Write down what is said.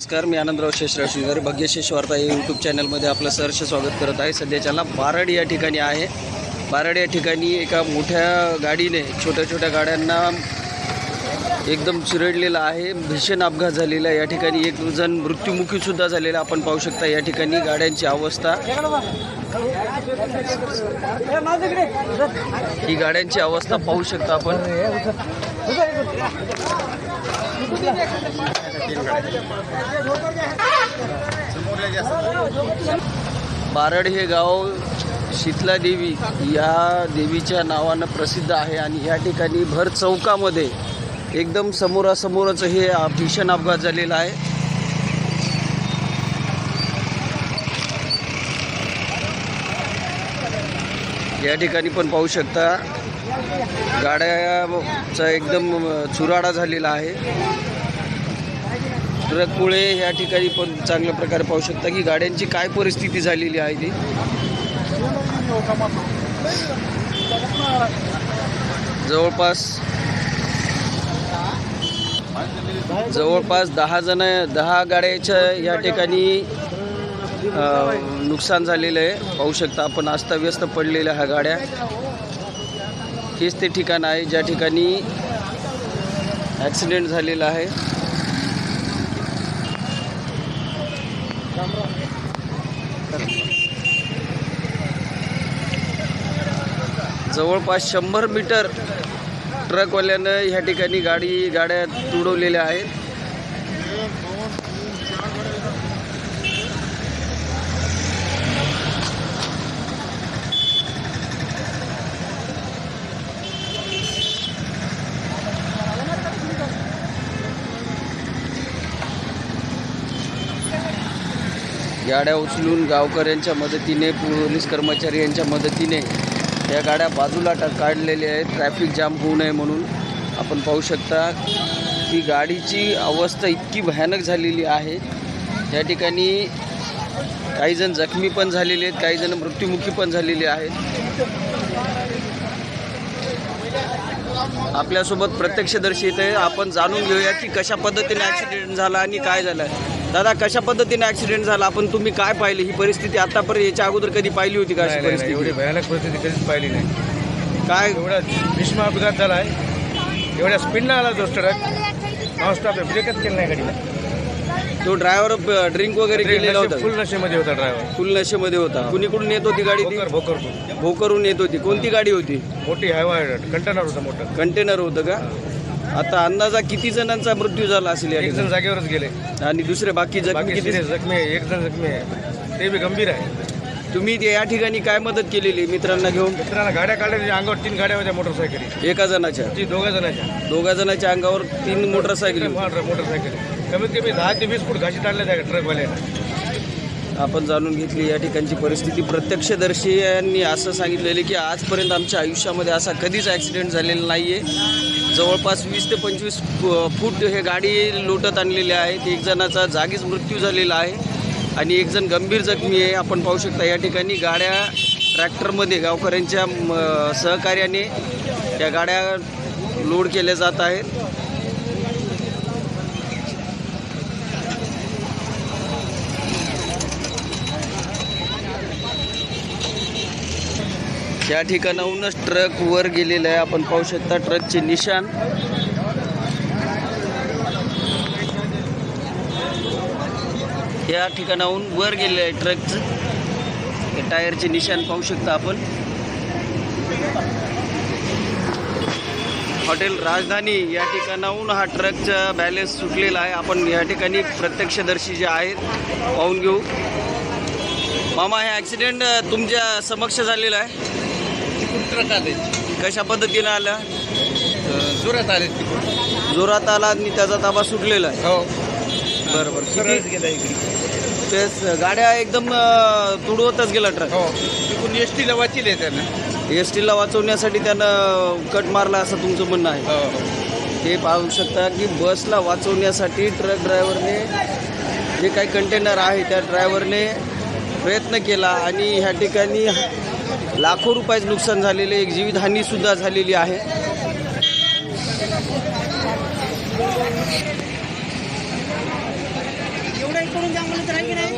नमस्कार मी आनंदराव शेषराव श्रीधर भाग्यशेष वार्ता या यूट्यूब चॅनलमध्ये आपलं सहर्ष स्वागत करत आहे. सध्याच्याला बारड या ठिकाणी आहे. बारड या ठिकाणी एका मोठ्या गाडीने छोट्या छोट्या गाड्यांना एकदम चिरडलेला आहे. भीषण अपघात झालेला आहे. या ठिकाणी एक जण मृत्युमुखीसुद्धा झालेला आपण पाहू शकता. या ठिकाणी गाड्यांची अवस्था ही गाड्यांची अवस्था पाहू शकता आपण. बारड हे गाव शीतला देवी या देवीच्या नावानं प्रसिद्ध आहे आणि या ठिकाणी भर चौकामध्ये एकदम समोरासमोरच हे भीषण अपघात झालेला आहे. या ठिकाणी पण पाहू शकता गाड्याचा एकदम चुराडा झालेला आहे. ट्रकमुळे या ठिकाणी पण चांगल्या प्रकारे पाहू शकता की गाड्यांची काय परिस्थिती झालेली आहे ती. जवळपास जवळपास दहा जण दहा गाड्याच्या या ठिकाणी नुकसान झालेलं आहे. पाहू शकता आपण अस्ताव्यस्त पडलेल्या ह्या गाड्या. हेच ते ठिकाण आहे. ज्या ठिकाणी ॲक्सिडेंट झालेला आहे. जवळपास शंभर मीटर ट्रकवाल्यानं ह्या ठिकाणी गाडी गाड्या तुडवलेल्या आहेत. गाड्या उचलून गावकऱ्यांच्या मदतीने पोलीस कर्मचारी यांच्या मदतीने या गाड्या बाजूला टा काढलेल्या आहेत. ट्रॅफिक जाम होऊ नये म्हणून आपण पाहू शकता की गाडीची अवस्था इतकी भयानक झालेली आहे. या ठिकाणी काही जण जखमी पण झालेले आहेत काही जण मृत्युमुखी पण झालेले आहेत. आपल्यासोबत प्रत्यक्षदर्शी आहे आपण जाणून घेऊया की कशा पद्धतीने ॲक्सिडेंट झाला आणि काय झालं. दादा कशा पद्धतीने ॲक्सिडेंट झाला? आपण तुम्ही काय पाहिले? ही परिस्थिती आतापर्यंत याच्या अगोदर कधी पाहिली होती का अशी नाही, एवढी परिस्थिती? भयानक परिस्थिती कधीच पाहिली नाही. काय? एवढा भीष्म अपघात झाला आहे एवढ्या स्पीडनं आला तो ट्रक नॉनस्टॉप ब्रेकच केलं नाही गाडीला तो ड्रायव्हर ड्रिंक वगैरे केलेला होता? फुल नशेमध्ये होता ड्रायव्हर फुल नशेमध्ये होता. कुणीकडून येत होती गाडी ती? भोकर भोकर भोकरून येत होती. कोणती गाडी होती? मोठी हायवा कंटेनर होता मोठा. कंटेनर होतं का? आता अंदाजा किती जणांचा मृत्यू झाला असेल या एक जण ठिकाणी? जागेवरच गेले. आणि दुसरे बाकी जखमी बाकी किती? जखमी आहे एक जण जखमी आहे. ते बी गंभीर आहे. तुम्ही ते या ठिकाणी काय मदत केलेली मित्रांना घेऊन? मित्रांना गाड्या काढल्या अंगावर तीन गाड्या होत्या मोटरसायकली एका जणाच्या? ती दोघा जणांच्या. दोघा जणांच्या अंगावर तीन मोटरसायकल मोटरसायकली कमीत कमी दहा ते वीस फूट घाशी टाळल्या त्या ट्रकवाल्याला आपण जाणून घेतली या ठिकाणची परिस्थिती प्रत्यक्षदर्शी यांनी असं सांगितलेलं की आजपर्यंत आमच्या आयुष्यामध्ये असा कधीच ॲक्सिडेंट झालेला नाही आहे जवळपास वीस ते पंचवीस फूट हे गाडी लोटत आणलेली आहे. एक जणाचा जागीच मृत्यू झालेला आहे. आणि एक जण गंभीर जखमी आहे. आपण पाहू शकता या ठिकाणी गाड्या ट्रॅक्टरमध्ये गावकऱ्यांच्या म, सहकार्याने त्या गाड्या लोड केल्या जात आहेत. या ठिकाणाहूनच ट्रक वर गेलेला आहे. आपण पाहू शकता ट्रकचे निशाण. या ठिकाणाहून वर गेले आहे ट्रकचं. टायरचे निशाण पाहू शकता आपण. हॉटेल राजधानी या ठिकाणाहून हा ट्रकचा बॅलेन्स सुटलेला आहे. आपण या ठिकाणी प्रत्यक्षदर्शी जे आहेत पाहून घेऊ. मामा हे ॲक्सिडेंट तुमच्या समक्ष झालेला आहे. आले कशा पद्धतीनं आला? जोरात आले जोरात आला आणि त्याचा ताबा सुटलेला आहे. हो. बरं बरं. सरळ किती गेला इकडे. तेच गाड्या एकदम अं, तुडवतच गेला ट्रक. हो. तिकडून एस टीला वाचील आहे त्यानं. एस टीला वाचवण्यासाठी त्यानं कट मारला असं तुमचं म्हणणं आहे. हो. ते पाहू शकता की बसला वाचवण्यासाठी ट्रक ड्रायव्हरने जे काही कंटेनर आहे त्या ड्रायव्हरने प्रयत्न केला आणि ह्या ठिकाणी लाखो रुपयाचं नुकसान झालेले एक जीवितहानीसुद्धा झालेली आहे. करून